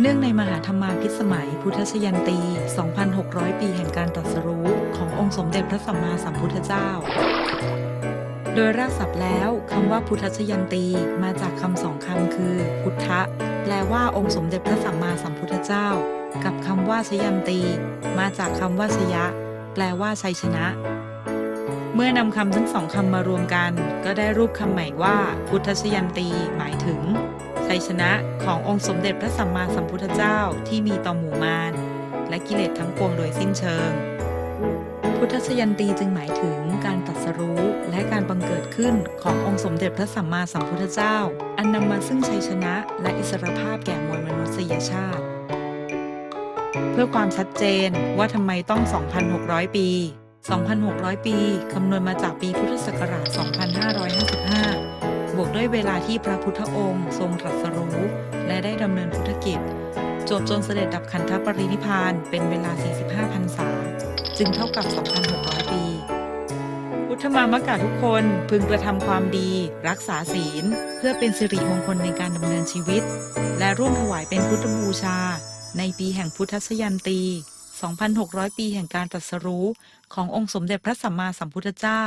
เนื่องในมหาธรรมาพิสมัยพุทธชยันตี 2,600 ปีแห่งการตรัสรู้ขององค์สมเด็จพระสัมมาสัมพุทธเจ้า โดยรากศัพท์แล้วคำว่าพุทธชยันตีมาจากคำสองคำคือ พุทธะแปลว่าองค์สมเด็จพระสัมมาสัมพุทธเจ้า กับคำว่าชยันตี มาจากคำว่าชยะ แปลว่าชัยชนะ เมื่อนำคำทั้งสองคำมารวมกัน ก็ได้รูปคำใหม่ว่า พุทธชยันตีหมายถึง ชัยชนะขององค์สมเด็จพระสัมมาสัมพุทธเจ้าที่มีต่อหมู่มาร และกิเลสทั้งปวงโดยสิ้นเชิง พุทธชยันตีจึงหมายถึงการตรัสรู้และการบังเกิดขึ้นขององค์สมเด็จพระสัมมาสัมพุทธเจ้า อันนำมาซึ่งชัยชนะและอิสรภาพแก่มวลมนุษยชาติ เพื่อความชัดเจนว่าทำไมต้อง 2,600 ปี 2,600 ปีคำนวณมาจากปีพุทธศักราช 2555 บวกด้วยเวลาที่พระพุทธองค์ ทรงตรัสรู้ และได้ดำเนินพุทธกิจ จบจนเสด็จดับขันธปรินิพานเป็นเวลา 45พรรษา จึงเท่ากับ 2,600 ปี พุทธมามกะทุกคนพึงกระทำความดี รักษาศีล เพื่อเป็นสิริมงคลในการดำเนินชีวิต และร่วมถวายเป็นพุทธบูชา ในปีแห่งพุทธชยันตี 2,600 ปีแห่งการตรัสรู้ ขององค์สมเด็จพระสัมมาสัมพุทธเจ้า